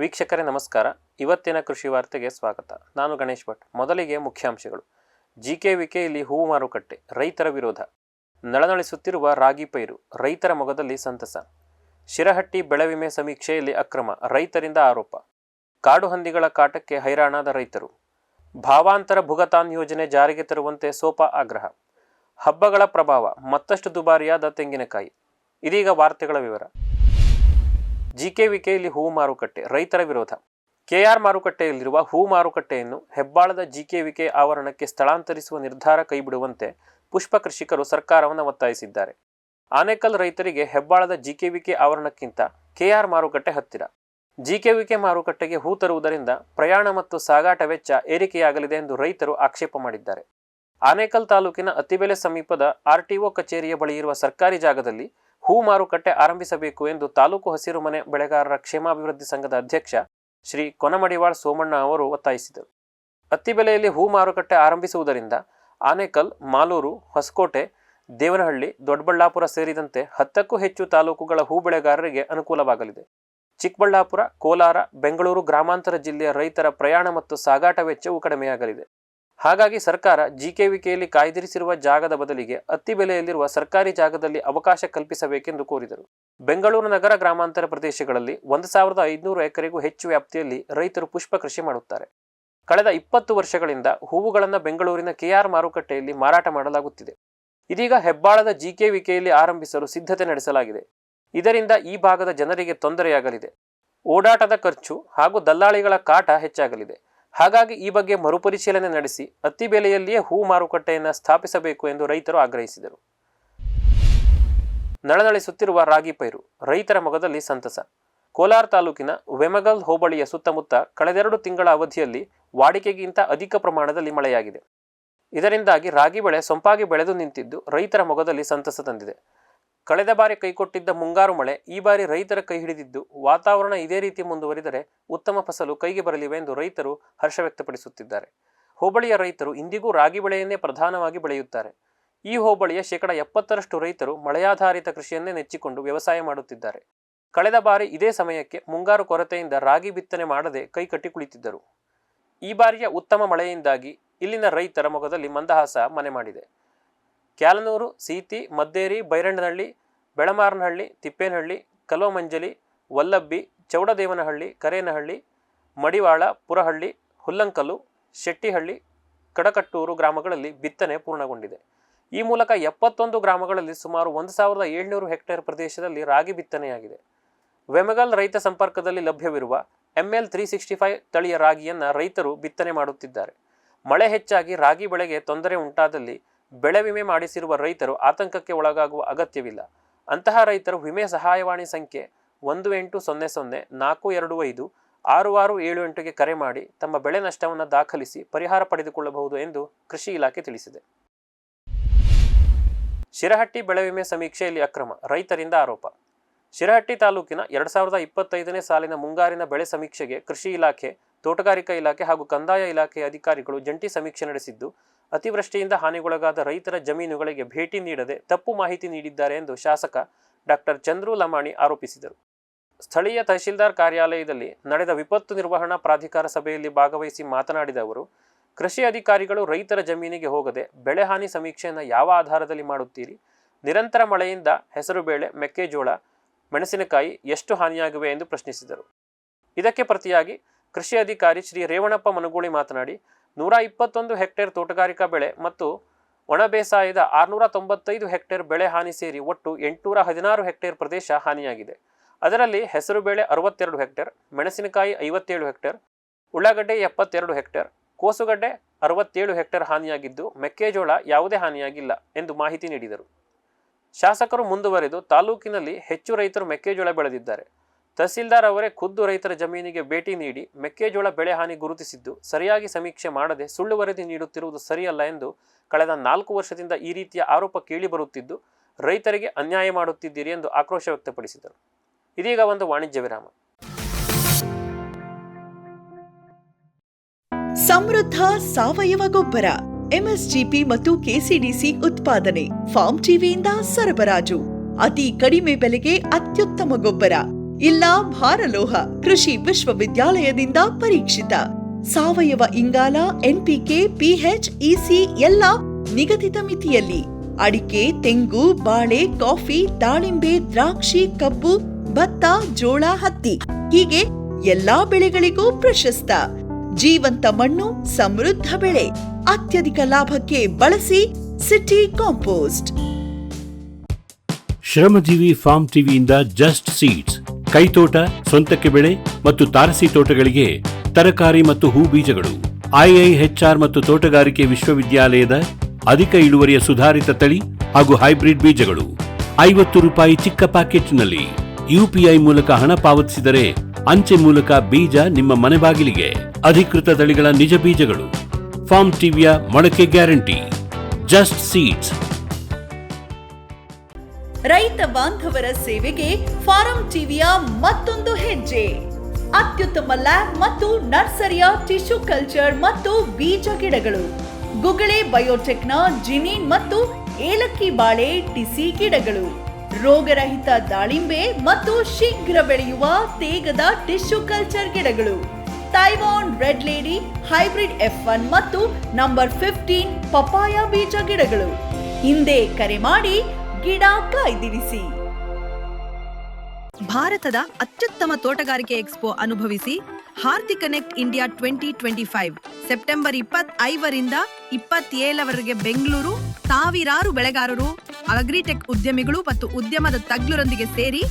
ವೀಕ್ಷಕರೇ, ನಮಸ್ಕಾರ. ಇವತ್ತಿನ ಕೃಷಿ ವಾರ್ತೆಗೆ ಸ್ವಾಗತ. ನಾನು ಗಣೇಶ್ ಭಟ್. ಮೊದಲಿಗೆ ಮುಖ್ಯಾಂಶಗಳು. ಜಿ ಕೆ ವಿಕೆಯಲ್ಲಿ ಹೂವು ಮಾರುಕಟ್ಟೆ, ರೈತರ ವಿರೋಧ. ನಳನಳಿಸುತ್ತಿರುವ ರಾಗಿ ಪೈರು, ರೈತರ ಮೊಗದಲ್ಲಿ ಸಂತಸ. ಶಿರಹಟ್ಟಿ ಬೆಳೆ ವಿಮೆ ಸಮೀಕ್ಷೆಯಲ್ಲಿ ಅಕ್ರಮ, ರೈತರಿಂದ ಆರೋಪ. ಕಾಡು ಹಂದಿಗಳ ಕಾಟಕ್ಕೆ ಹೈರಾಣಾದ ರೈತರು. ಭಾವಾಂತರ ಭುಗತಾನ್ ಯೋಜನೆ ಜಾರಿಗೆ ತರುವಂತೆ ಸೋಪಾ ಆಗ್ರಹ. ಹಬ್ಬಗಳ ಪ್ರಭಾವ, ಮತ್ತಷ್ಟು ದುಬಾರಿಯಾದ ತೆಂಗಿನಕಾಯಿ. ಇದೀಗ ವಾರ್ತೆಗಳ ವಿವರ. ಜಿಕೆವಿಕೆಯಲ್ಲಿ ಹೂ ಮಾರುಕಟ್ಟೆ, ರೈತರ ವಿರೋಧ. ಕೆಆರ್ ಮಾರುಕಟ್ಟೆಯಲ್ಲಿರುವ ಹೂ ಮಾರುಕಟ್ಟೆಯನ್ನು ಹೆಬ್ಬಾಳದ ಜಿಕೆವಿಕೆ ಆವರಣಕ್ಕೆ ಸ್ಥಳಾಂತರಿಸುವ ನಿರ್ಧಾರ ಕೈಬಿಡುವಂತೆ ಪುಷ್ಪ ಕೃಷಿಕರು ಸರ್ಕಾರವನ್ನು ಒತ್ತಾಯಿಸಿದ್ದಾರೆ. ಆನೇಕಲ್ ರೈತರಿಗೆ ಹೆಬ್ಬಾಳದ ಜಿಕೆವಿಕೆ ಆವರಣಕ್ಕಿಂತ ಕೆಆರ್ ಮಾರುಕಟ್ಟೆ ಹತ್ತಿರ. ಜಿಕೆವಿಕೆ ಮಾರುಕಟ್ಟೆಗೆ ಹೂ ತರುವುದರಿಂದ ಪ್ರಯಾಣ ಮತ್ತು ಸಾಗಾಟ ವೆಚ್ಚ ಏರಿಕೆಯಾಗಲಿದೆ ಎಂದು ರೈತರು ಆಕ್ಷೇಪ ಮಾಡಿದ್ದಾರೆ. ಆನೇಕಲ್ ತಾಲೂಕಿನ ಅತಿಬೆಲೆ ಸಮೀಪದ ಆರ್ಟಿಒ ಕಚೇರಿಯ ಬಳಿ ಇರುವ ಸರ್ಕಾರಿ ಜಾಗದಲ್ಲಿ ಹೂ ಮಾರುಕಟ್ಟೆ ಆರಂಭಿಸಬೇಕು ಎಂದು ತಾಲೂಕು ಹಸಿರು ಮನೆ ಬೆಳೆಗಾರರ ಕ್ಷೇಮಾಭಿವೃದ್ಧಿ ಸಂಘದ ಅಧ್ಯಕ್ಷ ಶ್ರೀ ಕೊನಮಡಿವಾಳ್ ಸೋಮಣ್ಣ ಅವರು ಒತ್ತಾಯಿಸಿದರು. ಅತ್ತಿಬೆಲೆಯಲ್ಲಿ ಹೂ ಮಾರುಕಟ್ಟೆ ಆರಂಭಿಸುವುದರಿಂದ ಆನೇಕಲ್, ಮಾಲೂರು, ಹೊಸಕೋಟೆ, ದೇವನಹಳ್ಳಿ, ದೊಡ್ಡಬಳ್ಳಾಪುರ ಸೇರಿದಂತೆ ಹತ್ತಕ್ಕೂ ಹೆಚ್ಚು ತಾಲೂಕುಗಳ ಹೂ ಬೆಳೆಗಾರರಿಗೆ ಅನುಕೂಲವಾಗಲಿದೆ. ಚಿಕ್ಕಬಳ್ಳಾಪುರ, ಕೋಲಾರ, ಬೆಂಗಳೂರು ಗ್ರಾಮಾಂತರ ಜಿಲ್ಲೆಯ ರೈತರ ಪ್ರಯಾಣ ಮತ್ತು ಸಾಗಾಟ ವೆಚ್ಚವು ಕಡಿಮೆಯಾಗಲಿದೆ. ಹಾಗಾಗಿ ಸರ್ಕಾರ ಜಿಕೆವಿಕೆಯಲ್ಲಿ ಕಾಯ್ದಿರಿಸಿರುವ ಜಾಗದ ಬದಲಿಗೆ ಅತ್ತಿ ಬೆಲೆಯಲ್ಲಿರುವ ಸರ್ಕಾರಿ ಜಾಗದಲ್ಲಿ ಅವಕಾಶ ಕಲ್ಪಿಸಬೇಕೆಂದು ಕೋರಿದರು. ಬೆಂಗಳೂರು ನಗರ ಗ್ರಾಮಾಂತರ ಪ್ರದೇಶಗಳಲ್ಲಿ ಒಂದು ಸಾವಿರದ ಐದುನೂರು ಎಕರೆಗೂ ಹೆಚ್ಚು ವ್ಯಾಪ್ತಿಯಲ್ಲಿ ರೈತರು ಪುಷ್ಪ ಕೃಷಿ ಮಾಡುತ್ತಾರೆ. ಕಳೆದ ಇಪ್ಪತ್ತು ವರ್ಷಗಳಿಂದ ಹೂವುಗಳನ್ನು ಬೆಂಗಳೂರಿನ ಕೆಆರ್ ಮಾರುಕಟ್ಟೆಯಲ್ಲಿ ಮಾರಾಟ ಮಾಡಲಾಗುತ್ತಿದೆ. ಇದೀಗ ಹೆಬ್ಬಾಳದ ಜಿಕೆವಿಕೆಯಲ್ಲಿ ಆರಂಭಿಸಲು ಸಿದ್ಧತೆ ನಡೆಸಲಾಗಿದೆ. ಇದರಿಂದ ಈ ಭಾಗದ ಜನರಿಗೆ ತೊಂದರೆಯಾಗಲಿದೆ. ಓಡಾಟದ ಖರ್ಚು ಹಾಗೂ ದಲ್ಲಾಳಿಗಳ ಕಾಟ ಹೆಚ್ಚಾಗಲಿದೆ. ಹಾಗಾಗಿ ಈ ಬಗ್ಗೆ ಮರುಪರಿಶೀಲನೆ ನಡೆಸಿ ಅತ್ತಿ ಬೆಲೆಯಲ್ಲಿಯೇ ಹೂ ಮಾರುಕಟ್ಟೆಯನ್ನು ಸ್ಥಾಪಿಸಬೇಕು ಎಂದು ರೈತರು ಆಗ್ರಹಿಸಿದರು. ನಳನಳಿಸುತ್ತಿರುವ ರಾಗಿ ಪೈರು, ರೈತರ ಮೊಗದಲ್ಲಿ ಸಂತಸ. ಕೋಲಾರ ತಾಲೂಕಿನ ವೆಮಗಲ್ ಹೋಬಳಿಯ ಸುತ್ತಮುತ್ತ ಕಳೆದೆರಡು ತಿಂಗಳ ಅವಧಿಯಲ್ಲಿ ವಾಡಿಕೆಗಿಂತ ಅಧಿಕ ಪ್ರಮಾಣದಲ್ಲಿ ಮಳೆಯಾಗಿದೆ. ಇದರಿಂದಾಗಿ ರಾಗಿ ಬೆಳೆ ಸೊಂಪಾಗಿ ಬೆಳೆದು ನಿಂತಿದ್ದು ರೈತರ ಮೊಗದಲ್ಲಿ ಸಂತಸ ತಂದಿದೆ. ಕಳೆದ ಬಾರಿ ಕೈಕೊಟ್ಟಿದ್ದ ಮುಂಗಾರು ಮಳೆ ಈ ಬಾರಿ ರೈತರ ಕೈ ಹಿಡಿದಿದ್ದು, ವಾತಾವರಣ ಇದೇ ರೀತಿ ಮುಂದುವರಿದರೆ ಉತ್ತಮ ಫಸಲು ಕೈಗೆ ಬರಲಿವೆ ಎಂದು ರೈತರು ಹರ್ಷ ವ್ಯಕ್ತಪಡಿಸುತ್ತಿದ್ದಾರೆ. ಹೋಬಳಿಯ ರೈತರು ಇಂದಿಗೂ ರಾಗಿ ಬೆಳೆಯನ್ನೇ ಪ್ರಧಾನವಾಗಿ ಬೆಳೆಯುತ್ತಾರೆ. ಈ ಹೋಬಳಿಯ ಶೇಕಡ ಎಪ್ಪತ್ತರಷ್ಟು ರೈತರು ಮಳೆಯಾಧಾರಿತ ಕೃಷಿಯನ್ನೇ ನೆಚ್ಚಿಕೊಂಡು ವ್ಯವಸಾಯ ಮಾಡುತ್ತಿದ್ದಾರೆ. ಕಳೆದ ಬಾರಿ ಇದೇ ಸಮಯಕ್ಕೆ ಮುಂಗಾರು ಕೊರತೆಯಿಂದ ರಾಗಿ ಬಿತ್ತನೆ ಮಾಡದೆ ಕೈ ಕಟ್ಟಿ ಕುಳಿತಿದ್ದರು. ಈ ಬಾರಿಯ ಉತ್ತಮ ಮಳೆಯಿಂದಾಗಿ ಇಲ್ಲಿನ ರೈತರ ಮೊಗದಲ್ಲಿ ಮಂದಹಾಸ ಮನೆ ಮಾಡಿದೆ. ಕ್ಯಾಲನೂರು, ಸೀತಿ, ಮದ್ದೇರಿ, ಬೈರಣ್ಣನಹಳ್ಳಿ, ಬೆಳಮಾರನಹಳ್ಳಿ, ತಿಪ್ಪೇನಹಳ್ಳಿ ಕಲೋಮಂಜಲಿ ವಲ್ಲಬ್ಬಿ, ಚೌಡದೇವನಹಳ್ಳಿ, ಕರೇನಹಳ್ಳಿ, ಮಡಿವಾಳ, ಪುರಹಳ್ಳಿ ಹುಲ್ಲಂಕಲು ಶೆಟ್ಟಿಹಳ್ಳಿ, ಕಡಕಟ್ಟೂರು ಗ್ರಾಮಗಳಲ್ಲಿ ಬಿತ್ತನೆ ಪೂರ್ಣಗೊಂಡಿದೆ. ಈ ಮೂಲಕ ಎಪ್ಪತ್ತೊಂದು ಗ್ರಾಮಗಳಲ್ಲಿ ಸುಮಾರು ಒಂದು ಸಾವಿರದ ಏಳ್ನೂರು ಹೆಕ್ಟೇರ್ ಪ್ರದೇಶದಲ್ಲಿ ರಾಗಿ ಬಿತ್ತನೆಯಾಗಿದೆ. ವೆಮಗಲ್ ರೈತ ಸಂಪರ್ಕದಲ್ಲಿ ಲಭ್ಯವಿರುವ ಎಂಎಲ್ ತ್ರೀ ಸಿಕ್ಸ್ಟಿ ಫೈವ್ ತಳಿಯ ರಾಗಿಯನ್ನು ರೈತರು ಬಿತ್ತನೆ ಮಾಡುತ್ತಿದ್ದಾರೆ. ಮಳೆ ಹೆಚ್ಚಾಗಿ ರಾಗಿ ಬೆಳೆಗೆ ತೊಂದರೆ ಉಂಟಾದಲ್ಲಿ ಬೆಳೆ ವಿಮೆ ಮಾಡಿಸಿರುವ ರೈತರು ಆತಂಕಕ್ಕೆ ಒಳಗಾಗುವ ಅಗತ್ಯವಿಲ್ಲ. ಅಂತಹ ರೈತರು ವಿಮೆ ಸಹಾಯವಾಣಿ ಸಂಖ್ಯೆ ಒಂದು ಎಂಟು ಸೊನ್ನೆ ಸೊನ್ನೆ ನಾಲ್ಕು ಎರಡು ಐದು, ಆರು ಆರು ಏಳು ಎಂಟುಗೆ ಕರೆ ಮಾಡಿ ತಮ್ಮ ಬೆಳೆ ನಷ್ಟವನ್ನು ದಾಖಲಿಸಿ ಪರಿಹಾರ ಪಡೆದುಕೊಳ್ಳಬಹುದು ಎಂದು ಕೃಷಿ ಇಲಾಖೆ ತಿಳಿಸಿದೆ. ಶಿರಹಟ್ಟಿ ಬೆಳೆ ವಿಮೆ ಸಮೀಕ್ಷೆಯಲ್ಲಿ ಅಕ್ರಮ, ರೈತರಿಂದ ಆರೋಪ. ಶಿರಹಟ್ಟಿ ತಾಲೂಕಿನ ಎರಡು ಸಾವಿರದ ಇಪ್ಪತ್ತೈದನೇ ಸಾಲಿನ ಮುಂಗಾರಿನ ಬೆಳೆ ಸಮೀಕ್ಷೆಗೆ ಕೃಷಿ ಇಲಾಖೆ, ತೋಟಗಾರಿಕಾ ಇಲಾಖೆ ಹಾಗೂ ಕಂದಾಯ ಇಲಾಖೆಯ ಅಧಿಕಾರಿಗಳು ಜಂಟಿ ಸಮೀಕ್ಷೆ ನಡೆಸಿದ್ದು ಅತಿವೃಷ್ಟಿಯಿಂದ ಹಾನಿಗೊಳಗಾದ ರೈತರ ಜಮೀನುಗಳಿಗೆ ಭೇಟಿ ನೀಡದೆ ತಪ್ಪು ಮಾಹಿತಿ ನೀಡಿದ್ದಾರೆ ಎಂದು ಶಾಸಕ ಡಾಕ್ಟರ್ ಚಂದ್ರು ಲಮಾಣಿ ಆರೋಪಿಸಿದರು. ಸ್ಥಳೀಯ ತಹಶೀಲ್ದಾರ್ ಕಾರ್ಯಾಲಯದಲ್ಲಿ ನಡೆದ ವಿಪತ್ತು ನಿರ್ವಹಣಾ ಪ್ರಾಧಿಕಾರ ಸಭೆಯಲ್ಲಿ ಭಾಗವಹಿಸಿ ಮಾತನಾಡಿದ ಅವರು, ಕೃಷಿ ಅಧಿಕಾರಿಗಳು ರೈತರ ಜಮೀನಿಗೆ ಹೋಗದೆ ಬೆಳೆ ಹಾನಿ ಸಮೀಕ್ಷೆಯನ್ನು ಯಾವ ಆಧಾರದಲ್ಲಿ ಮಾಡುತ್ತೀರಿ? ನಿರಂತರ ಮಳೆಯಿಂದ ಹೆಸರುಬೇಳೆ ಮೆಕ್ಕೆಜೋಳ, ಮೆಣಸಿನಕಾಯಿ ಎಷ್ಟು ಹಾನಿಯಾಗಿವೆ ಎಂದು ಪ್ರಶ್ನಿಸಿದರು. ಇದಕ್ಕೆ ಪ್ರತಿಯಾಗಿ ಕೃಷಿ ಅಧಿಕಾರಿ ಶ್ರೀ ರೇವಣಪ್ಪ ಮನಗೂಳಿ ಮಾತನಾಡಿ ನೂರ ಇಪ್ಪತ್ತೊಂದು ಹೆಕ್ಟೇರ್ ತೋಟಗಾರಿಕಾ ಬೆಳೆ ಮತ್ತು ಒಣ ಬೇಸಾಯದ ಆರುನೂರ ತೊಂಬತ್ತೈದು ಹೆಕ್ಟೇರ್ ಬೆಳೆ ಹಾನಿ ಸೇರಿ ಒಟ್ಟು ಎಂಟುನೂರ ಹದಿನಾರು ಹೆಕ್ಟೇರ್ ಪ್ರದೇಶ ಹಾನಿಯಾಗಿದೆ. ಅದರಲ್ಲಿ ಹೆಸರು ಬೇಳೆ ಅರವತ್ತೆರಡು ಹೆಕ್ಟೇರ್, ಮೆಣಸಿನಕಾಯಿ ಐವತ್ತೇಳು ಹೆಕ್ಟೇರ್, ಉಳ್ಳಾಗಡ್ಡೆ ಎಪ್ಪತ್ತೆರಡು ಹೆಕ್ಟೇರ್, ಕೋಸುಗಡ್ಡೆ ಅರವತ್ತೇಳು ಹೆಕ್ಟೇರ್ ಹಾನಿಯಾಗಿದ್ದು ಮೆಕ್ಕೆಜೋಳ ಯಾವುದೇ ಹಾನಿಯಾಗಿಲ್ಲ ಎಂದು ಮಾಹಿತಿ ನೀಡಿದರು. ಶಾಸಕರು ಮುಂದುವರೆದು ತಾಲೂಕಿನಲ್ಲಿ ಹೆಚ್ಚು ರೈತರು ಮೆಕ್ಕೆಜೋಳ ಬೆಳೆದಿದ್ದಾರೆ. ತಹಸೀಲ್ದಾರ್ ಅವರೇ ಖುದ್ದು ರೈತರ ಜಮೀನಿಗೆ ಭೇಟಿ ನೀಡಿ ಮೆಕ್ಕೆಜೋಳ ಬೆಳೆ ಹಾನಿ ಗುರುತಿಸಿದ್ದು ಸರಿಯಾಗಿ ಸಮೀಕ್ಷೆ ಮಾಡದೆ ಸುಳ್ಳು ವರದಿ ನೀಡುತ್ತಿರುವುದು ಸರಿಯಲ್ಲ ಎಂದು ಕಳೆದ ನಾಲ್ಕು ವರ್ಷದಿಂದ ಈ ರೀತಿಯ ಆರೋಪ ಕೇಳಿಬರುತ್ತಿದ್ದು ರೈತರಿಗೆ ಅನ್ಯಾಯ ಮಾಡುತ್ತಿದ್ದೀರಿ ಎಂದು ಆಕ್ರೋಶ ವ್ಯಕ್ತಪಡಿಸಿದರು. ಇದೀಗ ಒಂದು ವಾಣಿಜ್ಯ ವಿರಾಮ. ಸಮೃದ್ಧ ಸಾವಯವ ಗೊಬ್ಬರ, ಎಂಎಸ್ಜಿಪಿ ಮತ್ತು ಕೆಸಿಡಿಸಿ ಉತ್ಪಾದನೆ, ಫಾರ್ಮ್ ಟಿವಿಯಿಂದ ಸರಬರಾಜು, ಅತಿ ಕಡಿಮೆ ಬೆಲೆಗೆ ಅತ್ಯುತ್ತಮ ಗೊಬ್ಬರ. ಇಲ್ಲ ಭಾರಲೋಹ ಕೃಷಿ ವಿಶ್ವವಿದ್ಯಾಲಯದಿಂದ ಪರೀಕ್ಷಿತ. ಸಾವಯವ ಇಂಗಾಲ ಎನ್ಪಿಕೆ ಪಿಎಚ್ ಇಸಿ ಎಲ್ಲ ನಿಗದಿತ ಮಿತಿಯಲ್ಲಿ. ಅಡಿಕೆ, ತೆಂಗು, ಬಾಳೆ, ಕಾಫಿ, ದಾಳಿಂಬೆ, ದ್ರಾಕ್ಷಿ, ಕಬ್ಬು, ಭತ್ತ, ಜೋಳ, ಹತ್ತಿ ಹೀಗೆ ಎಲ್ಲಾ ಬೆಳೆಗಳಿಗೂ ಪ್ರಶಸ್ತ. ಜೀವಂತ ಮಣ್ಣು, ಸಮೃದ್ಧ ಬೆಳೆ ಅತ್ಯಧಿಕ ಲಾಭಕ್ಕೆ ಬಳಸಿ ಸಿಟಿ ಕಾಂಪೋಸ್ಟ್. ಶ್ರಮಜೀವಿ ಫಾರ್ಮ್ ಟಿವಿಯಿಂದ ಜಸ್ಟ್ ಸೀಡ್ಸ್. ಕೈತೋಟ ಸ್ವಂತಕ್ಕೆ ಬೆಳೆ ಮತ್ತು ತಾರಸಿ ತೋಟಗಳಿಗೆ ತರಕಾರಿ ಮತ್ತು ಹೂ ಬೀಜಗಳು. ಐಐಎಚ್ಆರ್ ಮತ್ತು ತೋಟಗಾರಿಕೆ ವಿಶ್ವವಿದ್ಯಾಲಯದ ಅಧಿಕ ಇಳುವರಿಯ ಸುಧಾರಿತ ತಳಿ ಹಾಗೂ ಹೈಬ್ರಿಡ್ ಬೀಜಗಳು. ಐವತ್ತು ರೂಪಾಯಿ ಚಿಕ್ಕ ಪ್ಯಾಕೆಟ್ನಲ್ಲಿ ಯುಪಿಐ ಮೂಲಕ ಹಣ ಪಾವತಿಸಿದರೆ ಅಂಚೆ ಮೂಲಕ ಬೀಜ ನಿಮ್ಮ ಮನೆ ಬಾಗಿಲಿಗೆ. ಅಧಿಕೃತ ತಳಿಗಳ ನಿಜ ಬೀಜಗಳು. ಫಾರ್ಮ್ ಟಿವಿಯ ಮೊಳಕೆ ಗ್ಯಾರಂಟಿ. Just seeds. ರೈತ ಬಾಂಧವರ ಸೇವೆಗೆ ಫಾರಂ ಟಿವಿಯ ಮತ್ತೊಂದು ಹೆಜ್ಜೆ. ಅತ್ಯುತ್ತಮ ಲ್ಯಾಬ್ ಮತ್ತು ನರ್ಸರಿಯ ಟಿಶ್ಯೂ ಕಲ್ಚರ್ ಮತ್ತು ಬೀಜ ಗಿಡಗಳು. ಗುಗಳೆ ಬಯೋಟೆಕ್ನ ಜಿನೀನ್ ಮತ್ತು ಏಲಕ್ಕಿ ಬಾಳೆ, ಟಿಸಿ ಗಿಡಗಳು. ರೋಗರಹಿತ ದಾಳಿಂಬೆ ಮತ್ತು ಶೀಘ್ರ ಬೆಳೆಯುವ ತೇಗದ ಟಿಶ್ಯೂ ಕಲ್ಚರ್ ಗಿಡಗಳು. Taiwan red lady, hybrid F one ಮತ್ತು ನಂಬರ್ ಫಿಫ್ಟೀನ್ ಪಪಾಯ ಬೀಜ ಗಿಡಗಳು. ಹಿಂದೆ ಕರೆ ಮಾಡಿ ಗಿಡ ಕಾಯ್ದಿರಿಸಿ. ಭಾರತದ ಅತ್ಯುತ್ತಮ ತೋಟಗಾರಿಕೆ ಎಕ್ಸ್ಪೋ ಅನುಭವಿಸಿ Horti Connect India twenty twenty five September ಇಪ್ಪತ್ತೈವರಿಂದ ಇಪ್ಪತ್ತೇಳವರೆಗೆ ಬೆಂಗಳೂರು ಸಾವಿರಾರು ಬೆಳೆಗಾರರು, ಅಗ್ರಿಟೆಕ್ ಉದ್ಯಮಿಗಳು ಮತ್ತು ಉದ್ಯಮದ ತಜ್ಞರೊಂದಿಗೆ ಸೇರಿ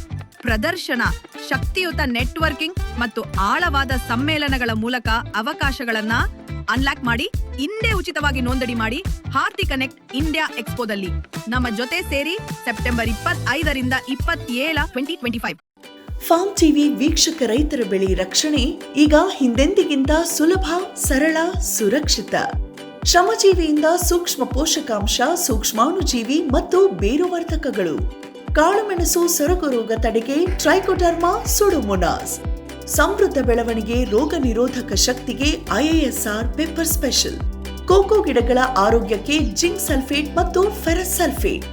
ಪ್ರದರ್ಶನ, ಶಕ್ತಿಯುತ ನೆಟ್ವರ್ಕಿಂಗ್ ಮತ್ತು ಆಳವಾದ ಸಮ್ಮೇಳನಗಳ ಮೂಲಕ ಅವಕಾಶಗಳನ್ನ ಅನ್ಲಾಕ್ ಮಾಡಿ ಇಂದೇ ಉಚಿತವಾಗಿ ನೋಂದಣಿ ಮಾಡಿ ಹಾರ್ತಿ ಕನೆಕ್ಟ್ ಇಂಡಿಯಾ ಎಕ್ಸ್ಪೋದಲ್ಲಿ. ನಮ್ಮ ಜೊತೆ ಸೇರಿ ಸೆಪ್ಟೆಂಬರ್ ಇಪ್ಪತ್ತೈದರಿಂದ ಇಪ್ಪತ್ತೇಳ twenty twenty five. Farm TV ವೀಕ್ಷಕ ರೈತರ ಬೆಳೆ ರಕ್ಷಣೆ ಈಗ ಹಿಂದೆಂದಿಗಿಂತ ಸುಲಭ, ಸರಳ, ಸುರಕ್ಷಿತ. ಶ್ರಮಜೀವಿಯಿಂದ ಸೂಕ್ಷ್ಮ ಪೋಷಕಾಂಶ, ಸೂಕ್ಷ್ಮಾಣುಜೀವಿ ಮತ್ತು ಬೇರುವರ್ಧಕಗಳು. ಕಾಳುಮೆಣಸು ಸೊರಗು ರೋಗ ತಡೆಗೆ ಟ್ರೈಕೋಡರ್ಮಾ ಸುಡೋಮೊನಾಸ್. ಸಮೃದ್ಧ ಬೆಳವಣಿಗೆ ರೋಗ ನಿರೋಧಕ ಶಕ್ತಿಗೆ ಐಎಎಸ್ಆರ್ ಪೆಪ್ಪರ್ ಸ್ಪೆಷಲ್. ಕೋಕೋ ಗಿಡಗಳ ಆರೋಗ್ಯಕ್ಕೆ ಜಿಂಕ್ ಸಲ್ಫೇಟ್ ಮತ್ತು ಫೆರಸ್ ಸಲ್ಫೇಟ್.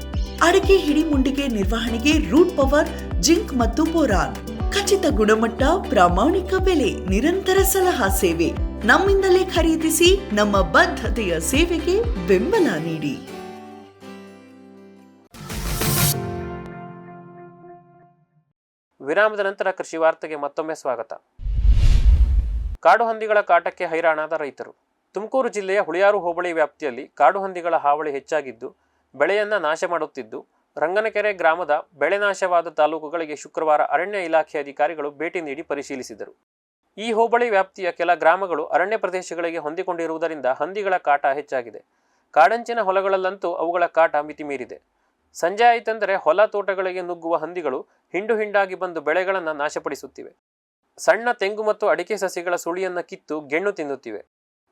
ಅಡಿಕೆ ಹಿಡಿಮುಂಡಿಗೆ ನಿರ್ವಹಣೆಗೆ ರೂಟ್ ಪವರ್, ಜಿಂಕ್ ಮತ್ತು ಬೋರಾನ್. ಖಚಿತ ಗುಣಮಟ್ಟ, ಪ್ರಾಮಾಣಿಕ ಬೆಲೆ, ನಿರಂತರ ಸಲಹಾ ಸೇವೆ. ನಮ್ಮಿಂದಲೇ ಖರೀದಿಸಿ ನಮ್ಮ ಬದ್ಧತೆಯ ಸೇವೆಗೆ ಬೆಂಬಲ ನೀಡಿ. ವಿರಾಮದ ನಂತರ ಕೃಷಿ ವಾರ್ತೆಗೆ ಮತ್ತೊಮ್ಮೆ ಸ್ವಾಗತ. ಕಾಡು ಹಂದಿಗಳ ಕಾಟಕ್ಕೆ ಹೈರಾಣಾದ ರೈತರು. ತುಮಕೂರು ಜಿಲ್ಲೆಯ ಹುಳಿಯಾರು ಹೋಬಳಿ ವ್ಯಾಪ್ತಿಯಲ್ಲಿ ಕಾಡು ಹಂದಿಗಳ ಹಾವಳಿ ಹೆಚ್ಚಾಗಿದ್ದು, ಬೆಳೆಯನ್ನ ನಾಶ ಮಾಡುತ್ತಿದ್ದು, ರಂಗನಕೆರೆ ಗ್ರಾಮದ ಬೆಳೆ ನಾಶವಾದ ತಾಲೂಕುಗಳಿಗೆ ಶುಕ್ರವಾರ ಅರಣ್ಯ ಇಲಾಖೆ ಅಧಿಕಾರಿಗಳು ಭೇಟಿ ನೀಡಿ ಪರಿಶೀಲಿಸಿದರು. ಈ ಹೋಬಳಿ ವ್ಯಾಪ್ತಿಯ ಕೆಲ ಗ್ರಾಮಗಳು ಅರಣ್ಯ ಪ್ರದೇಶಗಳಿಗೆ ಹೊಂದಿಕೊಂಡಿರುವುದರಿಂದ ಹಂದಿಗಳ ಕಾಟ ಹೆಚ್ಚಾಗಿದೆ. ಕಾಡಂಚಿನ ಹೊಲಗಳಲ್ಲಂತೂ ಅವುಗಳ ಕಾಟ ಮಿತಿಮೀರಿದೆ. ಸಂಜೆ ಆಯಿತಂದರೆ ಹೊಲ ತೋಟಗಳಿಗೆ ನುಗ್ಗುವ ಹಂದಿಗಳು ಹಿಂಡು ಹಿಂಡಾಗಿ ಬಂದು ಬೆಳೆಗಳನ್ನು ನಾಶಪಡಿಸುತ್ತಿವೆ. ಸಣ್ಣ ತೆಂಗು ಮತ್ತು ಅಡಿಕೆ ಸಸಿಗಳ ಸುಳಿಯನ್ನು ಕಿತ್ತು ಗೆಣ್ಣು ತಿನ್ನುತ್ತಿವೆ.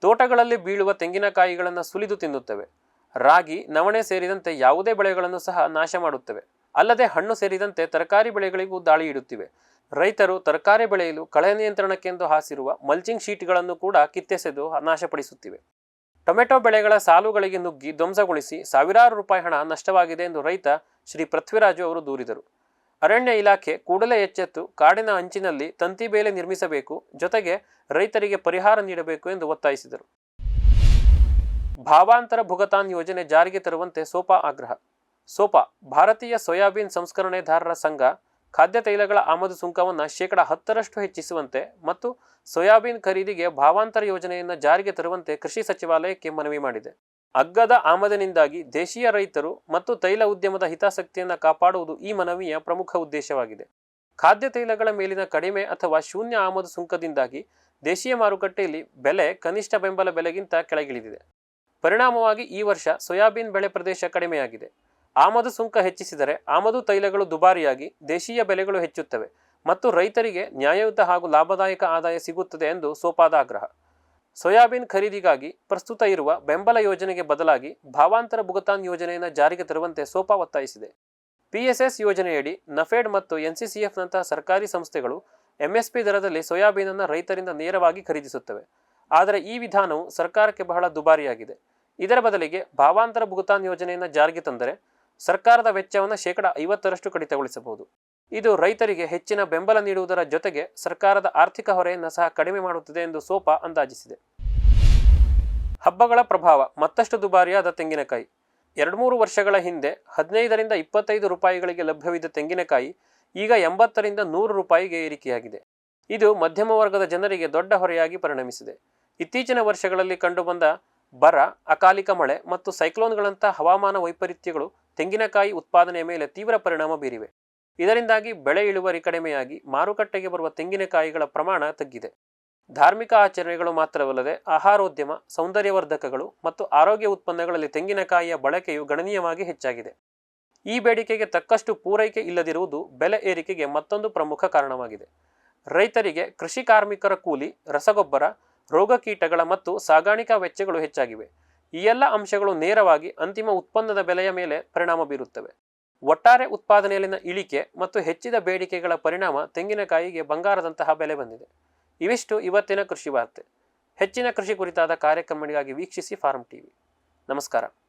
ತೋಟಗಳಲ್ಲಿ ಬೀಳುವ ತೆಂಗಿನಕಾಯಿಗಳನ್ನು ಸುಲಿದು ತಿನ್ನುತ್ತವೆ. ರಾಗಿ, ನವಣೆ ಸೇರಿದಂತೆ ಯಾವುದೇ ಬೆಳೆಗಳನ್ನು ಸಹ ನಾಶ ಮಾಡುತ್ತವೆ. ಅಲ್ಲದೆ ಹಣ್ಣು ಸೇರಿದಂತೆ ತರಕಾರಿ ಬೆಳೆಗಳಿಗೂ ದಾಳಿ ಇಡುತ್ತಿವೆ. ರೈತರು ತರಕಾರಿ ಬೆಳೆಯಲು ಕಳೆ ನಿಯಂತ್ರಣಕ್ಕೆಂದು ಹಾಸಿರುವ ಮಲ್ಚಿಂಗ್ ಶೀಟ್ಗಳನ್ನು ಕೂಡ ಕಿತ್ತೆಸೆದು ನಾಶಪಡಿಸುತ್ತಿವೆ. ಟೊಮೆಟೊ ಬೆಳೆಗಳ ಸಾಲುಗಳಿಗೆ ನುಗ್ಗಿ ಧ್ವಂಸಗೊಳಿಸಿ ಸಾವಿರಾರು ರೂಪಾಯಿ ಹಣ ನಷ್ಟವಾಗಿದೆ ಎಂದು ರೈತ ಶ್ರೀ ಪೃಥ್ವಿರಾಜು ಅವರು ದೂರಿದರು. ಅರಣ್ಯ ಇಲಾಖೆ ಕೂಡಲೇ ಎಚ್ಚೆತ್ತು ಕಾಡಿನ ಅಂಚಿನಲ್ಲಿ ತಂತಿ ಬೇಲೆ ನಿರ್ಮಿಸಬೇಕು, ಜೊತೆಗೆ ರೈತರಿಗೆ ಪರಿಹಾರ ನೀಡಬೇಕು ಎಂದು ಒತ್ತಾಯಿಸಿದರು. ಭಾವಾಂತರ ಭುಗತಾನ್ ಯೋಜನೆ ಜಾರಿಗೆ ತರುವಂತೆ ಸೋಪಾ ಆಗ್ರಹ. ಸೋಪಾ, ಭಾರತೀಯ ಸೋಯಾಬೀನ್ ಸಂಸ್ಕರಣೆದಾರರ ಸಂಘ ಖಾದ್ಯ ತೈಲಗಳ ಆಮದು ಸುಂಕವನ್ನು ಶೇಕಡ ಹತ್ತರಷ್ಟು ಹೆಚ್ಚಿಸುವಂತೆ ಮತ್ತು ಸೋಯಾಬೀನ್ ಖರೀದಿಗೆ ಭಾವಾಂತರ ಯೋಜನೆಯನ್ನು ಜಾರಿಗೆ ತರುವಂತೆ ಕೃಷಿ ಸಚಿವಾಲಯಕ್ಕೆ ಮನವಿ ಮಾಡಿದೆ. ಅಗ್ಗದ ಆಮದಿನಿಂದಾಗಿ ದೇಶೀಯ ರೈತರು ಮತ್ತು ತೈಲ ಉದ್ಯಮದ ಹಿತಾಸಕ್ತಿಯನ್ನು ಕಾಪಾಡುವುದು ಈ ಮನವಿಯ ಪ್ರಮುಖ ಉದ್ದೇಶವಾಗಿದೆ. ಖಾದ್ಯ ತೈಲಗಳ ಮೇಲಿನ ಕಡಿಮೆ ಅಥವಾ ಶೂನ್ಯ ಆಮದು ಸುಂಕದಿಂದಾಗಿ ದೇಶೀಯ ಮಾರುಕಟ್ಟೆಯಲ್ಲಿ ಬೆಲೆ ಕನಿಷ್ಠ ಬೆಂಬಲ ಬೆಲೆಗಿಂತ ಕೆಳಗಿಳಿದಿದೆ. ಪರಿಣಾಮವಾಗಿ ಈ ವರ್ಷ ಸೋಯಾಬೀನ್ ಬೆಳೆ ಪ್ರದೇಶ ಕಡಿಮೆಯಾಗಿದೆ. ಆಮದು ಸುಂಕ ಹೆಚ್ಚಿಸಿದರೆ ಆಮದು ತೈಲಗಳು ದುಬಾರಿಯಾಗಿ ದೇಶೀಯ ಬೆಲೆಗಳು ಹೆಚ್ಚುತ್ತವೆ ಮತ್ತು ರೈತರಿಗೆ ನ್ಯಾಯಯುತ ಹಾಗೂ ಲಾಭದಾಯಕ ಆದಾಯ ಸಿಗುತ್ತದೆ ಎಂದು ಸೋಪಾದ ಆಗ್ರಹ. ಸೋಯಾಬೀನ್ ಖರೀದಿಗಾಗಿ ಪ್ರಸ್ತುತ ಇರುವ ಬೆಂಬಲ ಯೋಜನೆಗೆ ಬದಲಾಗಿ ಭಾವಾಂತರ ಭುಗತಾನ್ ಯೋಜನೆಯನ್ನು ಜಾರಿಗೆ ತರುವಂತೆ ಸೋಪಾ ಒತ್ತಾಯಿಸಿದೆ. ಪಿಎಸ್ಎಸ್ ಯೋಜನೆಯಡಿ ನಫೆಡ್ ಮತ್ತು ಎನ್ಸಿಸಿಎಫ್ನಂತಹ ಸರ್ಕಾರಿ ಸಂಸ್ಥೆಗಳು ಎಂಎಸ್ಪಿ ದರದಲ್ಲಿ ಸೋಯಾಬೀನನ್ನು ರೈತರಿಂದ ನೇರವಾಗಿ ಖರೀದಿಸುತ್ತವೆ. ಆದರೆ ಈ ವಿಧಾನವು ಸರ್ಕಾರಕ್ಕೆ ಬಹಳ ದುಬಾರಿಯಾಗಿದೆ. ಇದರ ಬದಲಿಗೆ ಭಾವಾಂತರ ಭುಗತಾನ್ ಯೋಜನೆಯನ್ನು ಜಾರಿಗೆ ತಂದರೆ ಸರ್ಕಾರದ ವೆಚ್ಚವನ್ನು ಶೇಕಡ ಐವತ್ತರಷ್ಟು ಕಡಿತಗೊಳಿಸಬಹುದು. ಇದು ರೈತರಿಗೆ ಹೆಚ್ಚಿನ ಬೆಂಬಲ ನೀಡುವುದರ ಜೊತೆಗೆ ಸರ್ಕಾರದ ಆರ್ಥಿಕ ಹೊರೆಯನ್ನು ಸಹ ಕಡಿಮೆ ಮಾಡುತ್ತದೆ ಎಂದು ಸೋಪಾ ಅಂದಾಜಿಸಿದೆ. ಹಬ್ಬಗಳ ಪ್ರಭಾವ ಮತ್ತಷ್ಟು ದುಬಾರಿಯಾದ ತೆಂಗಿನಕಾಯಿ. ಎರಡು ಮೂರು ವರ್ಷಗಳ ಹಿಂದೆ ಹದಿನೈದರಿಂದ ಇಪ್ಪತ್ತೈದು ರೂಪಾಯಿಗಳಿಗೆ ಲಭ್ಯವಿದ್ದ ತೆಂಗಿನಕಾಯಿ ಈಗ ಎಂಬತ್ತರಿಂದ ನೂರು ರೂಪಾಯಿಗೆ ಏರಿಕೆಯಾಗಿದೆ. ಇದು ಮಧ್ಯಮ ವರ್ಗದ ಜನರಿಗೆ ದೊಡ್ಡ ಹೊರೆಯಾಗಿ ಪರಿಣಮಿಸಿದೆ. ಇತ್ತೀಚಿನ ವರ್ಷಗಳಲ್ಲಿ ಕಂಡುಬಂದ ಬರ, ಅಕಾಲಿಕ ಮಳೆ ಮತ್ತು ಸೈಕ್ಲೋನ್ಗಳಂತಹ ಹವಾಮಾನ ವೈಪರೀತ್ಯಗಳು ತೆಂಗಿನಕಾಯಿ ಉತ್ಪಾದನೆಯ ಮೇಲೆ ತೀವ್ರ ಪರಿಣಾಮ ಬೀರಿವೆ. ಇದರಿಂದಾಗಿ ಬೆಳೆ ಇಳುವರಿ ಕಡಿಮೆಯಾಗಿ ಮಾರುಕಟ್ಟೆಗೆ ಬರುವ ತೆಂಗಿನಕಾಯಿಗಳ ಪ್ರಮಾಣ ತಗ್ಗಿದೆ. ಧಾರ್ಮಿಕ ಆಚರಣೆಗಳು ಮಾತ್ರವಲ್ಲದೆ ಆಹಾರೋದ್ಯಮ, ಸೌಂದರ್ಯವರ್ಧಕಗಳು ಮತ್ತು ಆರೋಗ್ಯ ಉತ್ಪನ್ನಗಳಲ್ಲಿ ತೆಂಗಿನಕಾಯಿಯ ಬಳಕೆಯು ಗಣನೀಯವಾಗಿ ಹೆಚ್ಚಾಗಿದೆ. ಈ ಬೇಡಿಕೆಗೆ ತಕ್ಕಷ್ಟು ಪೂರೈಕೆ ಇಲ್ಲದಿರುವುದು ಬೆಲೆ ಏರಿಕೆಗೆ ಮತ್ತೊಂದು ಪ್ರಮುಖ ಕಾರಣವಾಗಿದೆ. ರೈತರಿಗೆ ಕೃಷಿ ಕಾರ್ಮಿಕರ ಕೂಲಿ, ರಸಗೊಬ್ಬರ ರೋಗಕೀಟಗಳ ಮತ್ತು ಸಾಗಾಣಿಕಾ ವೆಚ್ಚಗಳು ಹೆಚ್ಚಾಗಿವೆ. ಈ ಎಲ್ಲ ಅಂಶಗಳು ನೇರವಾಗಿ ಅಂತಿಮ ಉತ್ಪನ್ನದ ಬೆಲೆಯ ಮೇಲೆ ಪರಿಣಾಮ ಬೀರುತ್ತವೆ. ಒಟ್ಟಾರೆ ಉತ್ಪಾದನೆಯಲ್ಲಿನ ಇಳಿಕೆ ಮತ್ತು ಹೆಚ್ಚಿದ ಬೇಡಿಕೆಗಳ ಪರಿಣಾಮ ತೆಂಗಿನಕಾಯಿಗೆ ಬಂಗಾರದಂತಹ ಬೆಲೆ ಬಂದಿದೆ. ಇವಿಷ್ಟು ಇವತ್ತಿನ ಕೃಷಿ ವಾರ್ತೆ. ಹೆಚ್ಚಿನ ಕೃಷಿ ಕುರಿತಾದ ಕಾರ್ಯಕ್ರಮಗಳಿಗಾಗಿ ವೀಕ್ಷಿಸಿ ಫಾರ್ಮ್ ಟಿವಿ. ನಮಸ್ಕಾರ.